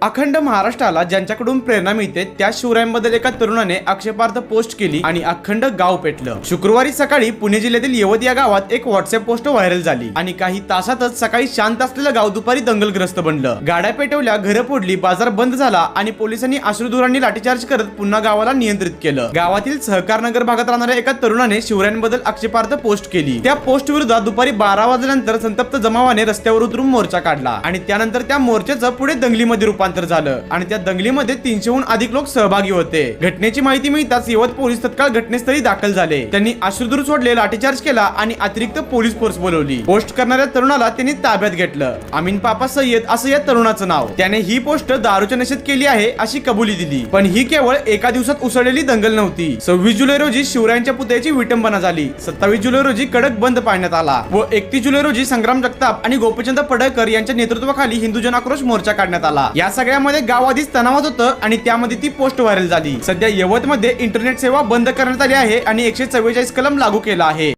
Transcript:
अखंड महाराष्ट्राला ज्यांच्याकडून प्रेरणा मिळते त्या शिवरायांबद्दल एका तरुणाने आक्षेपार्थ पोस्ट केली आणि अखंड गाव पेटलं. शुक्रवारी सकाळी पुणे जिल्ह्यातील यवत या गावात एक व्हॉट्सअप पोस्ट व्हायरल झाली आणि काही तासातच सकाळी शांत असलेलं गाव दुपारी दंगलग्रस्त बनलं. गाड्या पेटवल्या घरं फोडली बाजार बंद झाला आणि पोलिसांनी अश्रुधुरांनी लाठीचार्ज करत पुन्हा गावाला नियंत्रित केलं. गावातील सहकार नगर भागात राहणाऱ्या एका तरुणाने शिवरायांबद्दल आक्षेपार्थ पोस्ट केली. त्या पोस्ट विरोधात दुपारी बारा वाजल्यानंतर संतप्त जमावाने रस्त्यावर उतरून मोर्चा काढला आणि त्यानंतर त्या मोर्चाचं पुढे दंगलीमध्ये रूपांतर झालं आणि त्या दंगलीमध्ये तीनशेहून अधिक लोक सहभागी होते. घटनेची माहिती मिळताच यवत पोलीस तत्काळ घटनेस्थळी दाखल झाले. त्यांनी अश्रुधूर सोडले लाठीचार्ज केला आणि अतिरिक्त पोलीस फोर्स बोलवली. पोस्ट करणाऱ्या तरुणाला त्यांनी ताब्यात घेतलं. अमीन पापा सय्यद असं या तरुणाचं नाव. त्याने ही पोस्ट दारूच्या नशेत केली आहे अशी कबुली दिली. पण ही केवळ एका दिवसात उसळलेली दंगल नव्हती. सव्वीस जुलै रोजी शिवरायांच्या पुतळ्याची विटंबना झाली. सत्तावीस जुलै रोजी कडक बंद पाळण्यात आला व एकतीस जुलै रोजी संग्राम जगताप आणि गोपीचंद पडळकर यांच्या नेतृत्वाखाली हिंदू जन आक्रोश मोर्चा काढण्यात आला. या सगळ्यामध्ये गावाधीच तणावात होतं आणि त्यामध्ये ती पोस्ट व्हायरल झाली. सध्या यवत मध्ये इंटरनेट सेवा बंद करण्यात आली आहे आणि एकशे चव्वेचाळीस कलम लागू केला आहे.